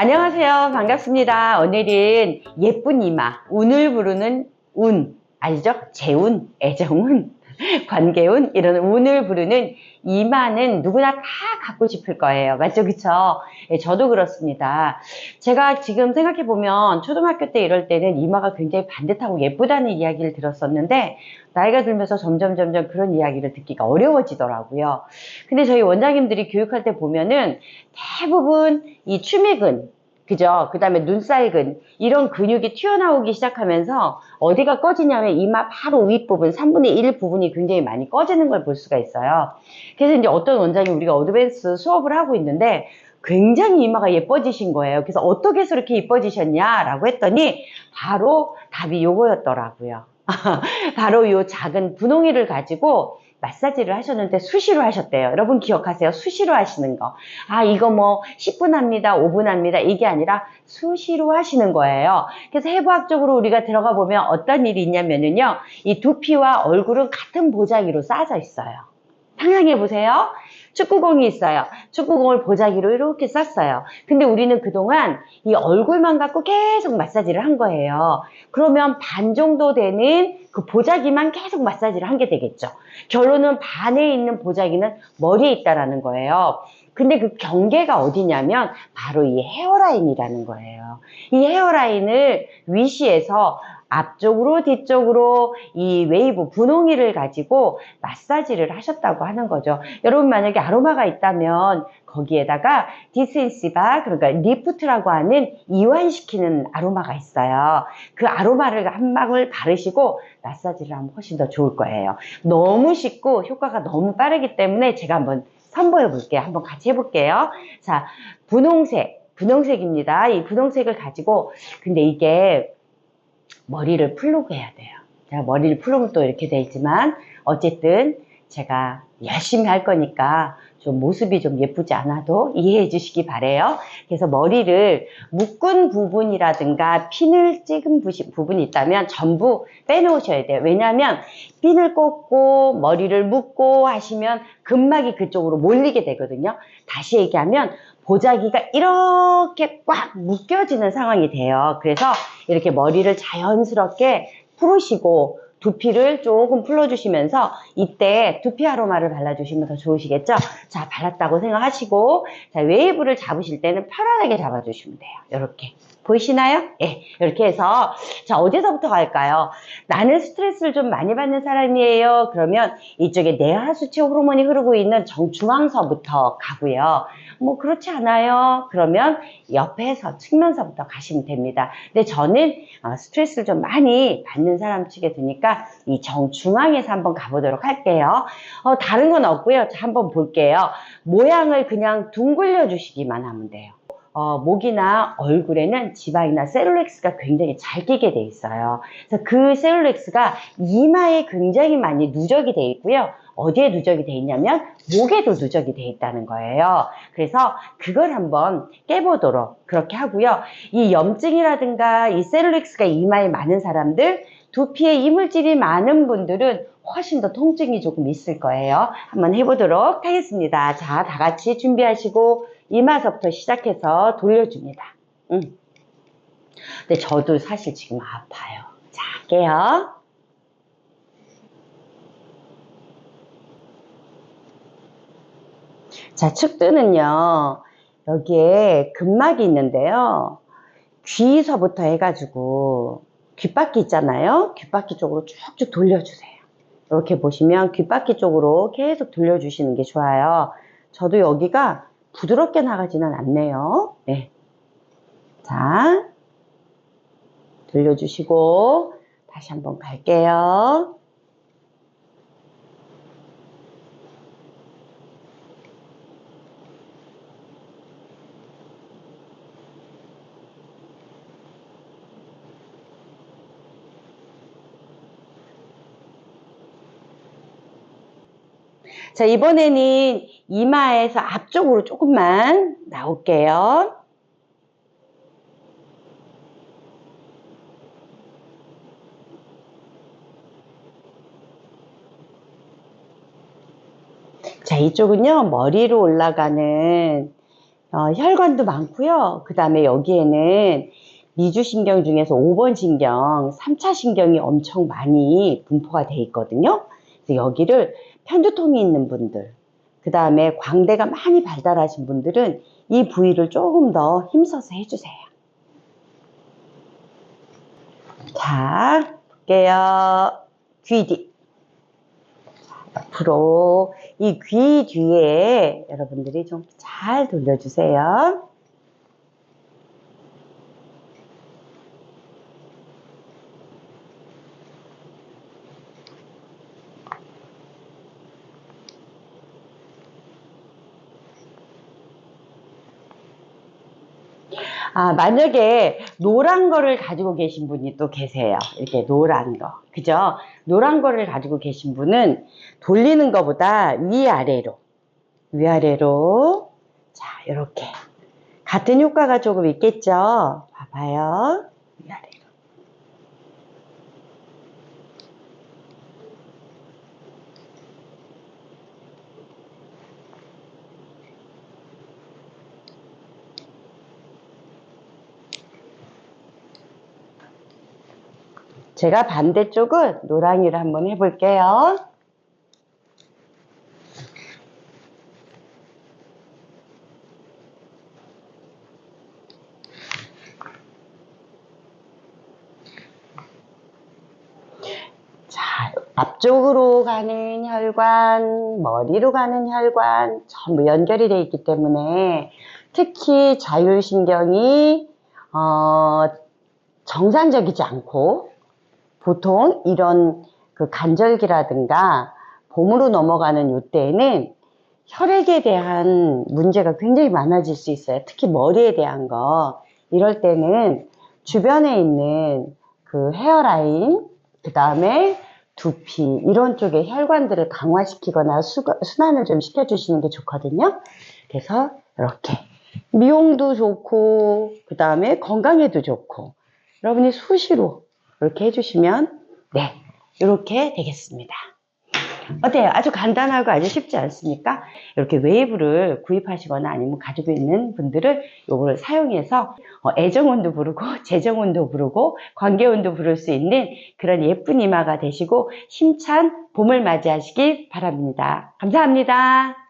안녕하세요. 반갑습니다. 오늘은 예쁜 이마, 운을 부르는 운, 알죠? 재운, 애정운, 관계운, 이런 운을 부르는 이마는 누구나 다 갖고 싶을 거예요. 맞죠? 그쵸? 예, 저도 그렇습니다. 제가 지금 생각해보면 초등학교 때 이럴 때는 이마가 굉장히 반듯하고 예쁘다는 이야기를 들었었는데 나이가 들면서 점점 점점 그런 이야기를 듣기가 어려워지더라고요. 근데 저희 원장님들이 교육할 때 보면은 대부분 이 추미근, 그죠? 그 다음에 눈살근, 이런 근육이 튀어나오기 시작하면서 어디가 꺼지냐면 이마 바로 윗부분, 3분의 1 부분이 굉장히 많이 꺼지는 걸 볼 수가 있어요. 그래서 이제 어떤 원장님 우리가 어드밴스 수업을 하고 있는데 굉장히 이마가 예뻐지신 거예요. 그래서 어떻게 해서 이렇게 예뻐지셨냐 라고 했더니 바로 답이 요거였더라고요. 바로 요 작은 분홍이를 가지고 마사지를 하셨는데 수시로 하셨대요. 여러분 기억하세요. 수시로 하시는 거. 아, 이거 뭐 10분 합니다. 5분 합니다. 이게 아니라 수시로 하시는 거예요. 그래서 해부학적으로 우리가 들어가 보면 어떤 일이 있냐면요. 이 두피와 얼굴은 같은 보자기로 쌓아져 있어요. 상상해 보세요. 축구공이 있어요. 축구공을 보자기로 이렇게 쌌어요. 근데 우리는 그동안 이 얼굴만 갖고 계속 마사지를 한 거예요. 그러면 반 정도 되는 그 보자기만 계속 마사지를 한 게 되겠죠. 결론은 반에 있는 보자기는 머리에 있다라는 거예요. 근데 그 경계가 어디냐면 바로 이 헤어라인이라는 거예요. 이 헤어라인을 위시해서 앞쪽으로 뒤쪽으로 이 웨이브 분홍이를 가지고 마사지를 하셨다고 하는 거죠. 여러분 만약에 아로마가 있다면 거기에다가 디센시바 그러니까 리프트라고 하는 이완시키는 아로마가 있어요. 그 아로마를 한 방울 바르시고 마사지를 하면 훨씬 더 좋을 거예요. 너무 쉽고 효과가 너무 빠르기 때문에 제가 한번 선보여 볼게요. 한번 같이 해볼게요. 자, 분홍색, 분홍색입니다. 이 분홍색을 가지고 근데 이게 머리를 풀고 해야 돼요. 제가 머리를 풀으면 또 이렇게 되지만 어쨌든 제가 열심히 할 거니까 좀 모습이 좀 예쁘지 않아도 이해해 주시기 바래요. 그래서 머리를 묶은 부분이라든가 핀을 찍은 부분이 있다면 전부 빼놓으셔야 돼요. 왜냐하면 핀을 꽂고 머리를 묶고 하시면 근막이 그쪽으로 몰리게 되거든요. 다시 얘기하면 보자기가 이렇게 꽉 묶여지는 상황이 돼요. 그래서 이렇게 머리를 자연스럽게 풀으시고 두피를 조금 풀어주시면서 이때 두피 아로마를 발라주시면 더 좋으시겠죠? 자, 발랐다고 생각하시고 자, 웨이브를 잡으실 때는 편안하게 잡아주시면 돼요. 이렇게. 보이시나요? 예, 이렇게 해서 자 어디서부터 갈까요? 나는 스트레스를 좀 많이 받는 사람이에요. 그러면 이쪽에 뇌하수체 호르몬이 흐르고 있는 정중앙서부터 가고요. 뭐 그렇지 않아요. 그러면 옆에서 측면서부터 가시면 됩니다. 근데 저는 어, 스트레스를 좀 많이 받는 사람 측에 드니까 이 정중앙에서 한번 가보도록 할게요. 어, 다른 건 없고요. 자, 한번 볼게요. 모양을 그냥 둥글려 주시기만 하면 돼요. 어, 목이나 얼굴에는 지방이나 셀룰렉스가 굉장히 잘 끼게 돼 있어요. 그래서 그 셀룰렉스가 이마에 굉장히 많이 누적이 돼 있고요. 어디에 누적이 돼 있냐면 목에도 누적이 돼 있다는 거예요. 그래서 그걸 한번 깨보도록 그렇게 하고요. 이 염증이라든가 이 셀룰렉스가 이마에 많은 사람들, 두피에 이물질이 많은 분들은 훨씬 더 통증이 조금 있을 거예요. 한번 해보도록 하겠습니다. 자, 다 같이 준비하시고 이마서부터 시작해서 돌려줍니다. 음. 근데 저도 사실 지금 아파요. 자, 할게요. 자, 측두는요, 여기에 근막이 있는데요. 귀서부터 해가지고, 귓바퀴 있잖아요. 귓바퀴 쪽으로 쭉쭉 돌려주세요. 이렇게 보시면 귓바퀴 쪽으로 계속 돌려주시는 게 좋아요. 저도 여기가 부드럽게 나가지는 않네요. 네. 자, 돌려주시고 다시 한번 갈게요. 자, 이번에는 이마에서 앞쪽으로 조금만 나올게요. 자, 이쪽은요, 머리로 올라가는 어, 혈관도 많고요. 그 다음에 여기에는 미주신경 중에서 5번 신경, 3차 신경이 엄청 많이 분포가 돼 있거든요. 그래서 여기를 편두통이 있는 분들, 그 다음에 광대가 많이 발달하신 분들은 이 부위를 조금 더 힘써서 해주세요. 자, 볼게요. 귀 뒤. 앞으로 이 귀 뒤에 여러분들이 좀 잘 돌려주세요. 아, 만약에 노란 거를 가지고 계신 분이 또 계세요. 이렇게 노란 거. 그죠? 노란 거를 가지고 계신 분은 돌리는 것보다 위아래로. 위아래로. 자, 이렇게. 같은 효과가 조금 있겠죠? 봐봐요. 제가 반대쪽은 노랑이를 한번 해볼게요. 자, 앞쪽으로 가는 혈관, 머리로 가는 혈관 전부 연결이 되어 있기 때문에 특히 자율신경이 어, 정상적이지 않고 보통 이런 그 간절기라든가 봄으로 넘어가는 이때에는 혈액에 대한 문제가 굉장히 많아질 수 있어요. 특히 머리에 대한 거. 이럴 때는 주변에 있는 그 헤어라인, 그 다음에 두피, 이런 쪽에 혈관들을 강화시키거나 수, 순환을 좀 시켜주시는 게 좋거든요. 그래서 이렇게 미용도 좋고, 그 다음에 건강에도 좋고, 여러분이 수시로 이렇게 해주시면 네 이렇게 되겠습니다. 어때요? 아주 간단하고 아주 쉽지 않습니까? 이렇게 웨이브를 구입하시거나 아니면 가지고 있는 분들은 이거를 사용해서 어, 애정운도 부르고 재정운도 부르고 관계운도 부를 수 있는 그런 예쁜 이마가 되시고 힘찬 봄을 맞이하시기 바랍니다. 감사합니다.